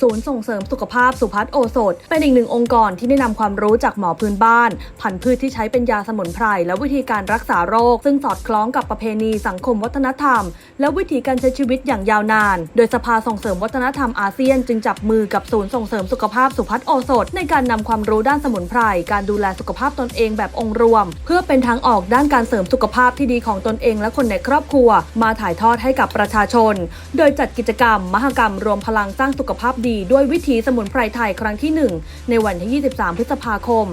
ศูนย์ส่งเสริมสุขภาพสุพัฒโอสถ เป็นอีกหนึ่งองค์กรที่ได้นำความรู้จากหมอพื้นบ้าน พันธุ์พืชที่ใช้เป็นยาสมุนไพรและวิธีการรักษาโรค ซึ่งสอดคล้องกับประเพณีสังคมวัฒนธรรม และวิธีการใช้ชีวิตอย่างยาวนาน โดยสภาส่งเสริมวัฒนธรรมอาเซียน จึงจับมือกับศูนย์ส่งเสริมสุขภาพสุพัฒโอสถ ในการนำความรู้ด้านสมุนไพรการดูแลสุขภาพตนเองแบบองค์รวม เพื่อเป็นทางออกด้านการเสริมสุขภาพที่ดีของตนเองและคนในครอบครัว มาถ่ายทอดให้กับประชาชน โดยจัดกิจกรรม มหกรรมรวมพลังสร้างสุขภาพดีด้วยวิถีสมุนไพรไทยครั้งที่ 1 ในวันที่ 23 พฤษภาคม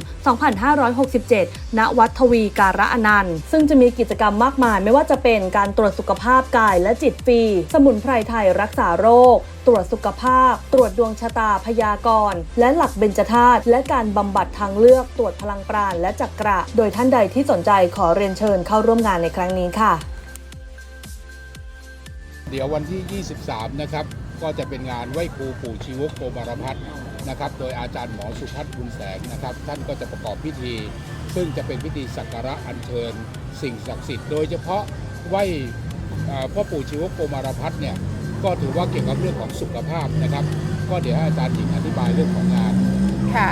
2567 ณ วัดทวีการะอนันต์ ซึ่งจะมีกิจกรรมมากมาย ไม่ว่าจะเป็นการตรวจสุขภาพกายและจิตฟรี สมุนไพรไทยรักษาโรค ตรวจสุขภาพ ตรวจดวงชะตาพยากรณ์ และหลักเบญจธาตุ และการบำบัดทางเลือก ตรวจพลังปราณและจักระ โดยท่านใดที่สนใจขอเรียนเชิญเข้าร่วมงานในครั้งนี้ค่ะ เดี๋ยววันที่ 23 นะครับ ก็จะเป็นงานไหว้ครูปู่ชีวกโกมารพัฒน์นะครับ โดยอาจารย์หมอสุพัฒน์บุญแสงนะครับ ท่านก็จะประกอบพิธี ซึ่งจะเป็นพิธีสักการะอัญเชิญ สิ่งศักดิ์สิทธิ์โดยเฉพาะไหว่พ่อปู่ชีวกโกมารพัฒน์เนี่ยก็ถือว่าเกี่ยวกับเรื่องของสุขภาพนะครับ ก็เดี๋ยวให้อาจารย์หญิงอธิบายเรื่องของงานค่ะ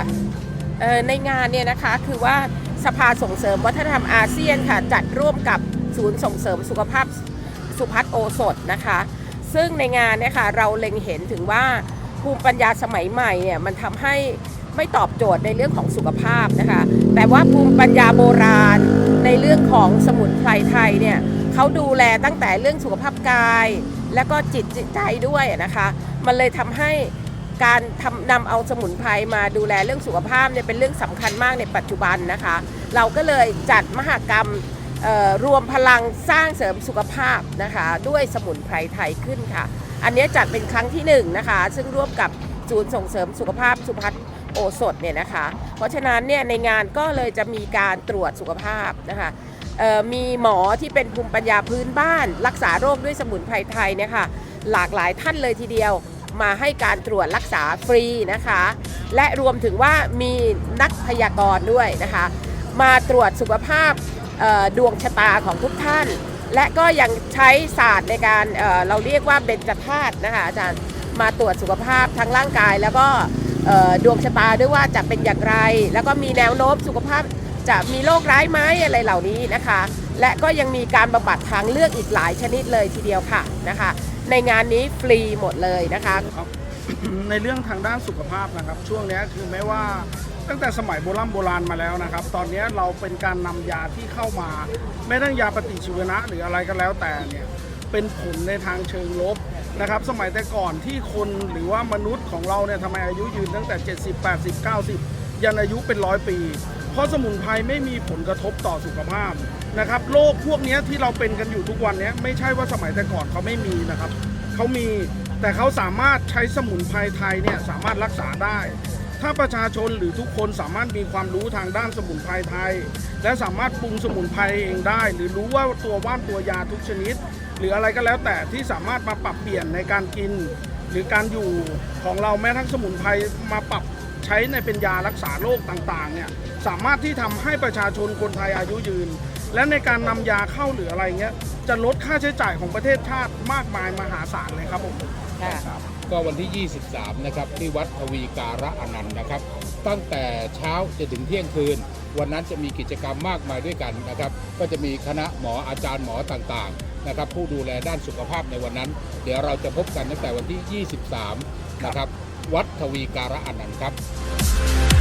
ในงานเนี่ยนะคะคือว่าสภาส่งเสริมวัฒนธรรมอาเซียนค่ะจัดร่วมกับศูนย์ส่งเสริมสุขภาพสุพัฒน์โอสถนะคะ ซึ่งในงานเนี่ยค่ะเราเล็งเห็นถึงว่าภูมิปัญญาสมัยใหม่เนี่ยมันทำให้ไม่ตอบโจทย์ในเรื่องของสุขภาพนะคะแต่ว่าภูมิปัญญาโบราณในเรื่องของสมุนไพรไทยเนี่ยเขาดูแลตั้งแต่เรื่องสุขภาพกาย แล้วก็จิตจิตใจด้วยนะคะ มันเลยทำให้การทำนำเอาสมุนไพรมาดูแลเรื่องสุขภาพเนี่ยเป็นเรื่องสำคัญมากในปัจจุบันนะคะ เราก็เลยจัดมหกรรม รวมพลังสร้างเสริมสุขภาพนะคะ ด้วยสมุนไพรไทยขึ้นค่ะ อันนี้จัดเป็นครั้งที่หนึ่งนะคะ ซึ่งร่วมกับศูนย์ส่งเสริมสุขภาพสุพัฒน์โอสถเนี่ยนะคะ เพราะฉะนั้นเนี่ยในงานก็เลยจะมีการตรวจสุขภาพนะคะมีหมอที่เป็นภูมิปัญญาพื้นบ้าน รักษาโรคด้วยสมุนไพรไทยเนี่ยค่ะหลากหลายท่านเลยทีเดียวมาให้การตรวจรักษาฟรีนะคะ และรวมถึงว่ามีนักพยากรณ์ด้วยนะคะ มาตรวจสุขภาพ ดวงชะตาของทุกท่าน และก็ยังใช้ศาสตร์ในการเเราเรียกว่าเบญจธาตุนะคะอาจารย์มาตรวจสุขภาพทั้งร่างกาย แล้วก็ดวงชะตาด้วยว่าจะเป็นอย่างไร แล้วก็มีแนวโน้มสุขภาพจะมีโรคร้ายไหมอะไรเหล่านี้นะคะ และก็ยังมีการบำบัดทางเลือกอีกหลายชนิดเลยทีเดียวค่ะนะคะ ในงานนี้ฟรีหมดเลยนะคะครับในเรื่องทางด้านสุขภาพนะครับ ช่วงนี้คือแม้ว่า ตั้งแต่สมัยโบราณโบราณมาแล้วนะครับ ตอนนี้เราเป็นการนำยาที่เข้ามา ไม่ตั้งยาปฏิชีวนะหรืออะไรก็แล้วแต่เนี่ยเป็นผลในทางเชิงลบนะครับ สมัยแต่ก่อนที่คนหรือว่ามนุษย์ของเราเนี่ยทำไมอายุยืนตั้งแต่ 70 80 90 ยันอายุเป็นร้อยปี เพราะสมุนไพรไม่มีผลกระทบต่อสุขภาพนะครับโรคพวกนี้ที่เราเป็นกันอยู่ทุกวันนี้ไม่ใช่ว่าสมัยแต่ก่อนเขาไม่มีนะครับเขามีแต่เขาสามารถใช้สมุนไพรไทยเนี่ยสามารถรักษาได้ ถ้าประชาชนหรือทุกคนสามารถมีความรู้ทางด้านสมุนไพรไทย และสามารถปรุงสมุนไพรเองได้ หรือรู้ว่าตัวว่านตัวยาทุกชนิด หรืออะไรก็แล้วแต่ที่สามารถมาปรับเปลี่ยนในการกิน หรือการอยู่ของเราแม้ทั้งสมุนไพรมาปรับใช้ในเป็นยารักษาโรคต่างๆเนี่ยสามารถที่ทำให้ประชาชนคนไทยอายุยืน และในการนำยาเข้าหรืออะไรเงี้ยจะลดค่าใช้จ่ายของประเทศชาติมากมายมหาศาลเลยครับผมค่ะ ก็วันที่ 23 นะครับ ที่วัดทวีการะอนันต์นะครับ ตั้งแต่เช้าจะถึงเที่ยงคืน วันนั้นจะมีกิจกรรมมากมายด้วยกันนะครับ ก็จะมีคณะหมออาจารย์หมอต่างๆนะครับ ผู้ดูแลด้านสุขภาพในวันนั้น เดี๋ยวเราจะพบกันตั้งแต่วันที่ 23 นะครับ วัดทวีการะอนันต์ครับ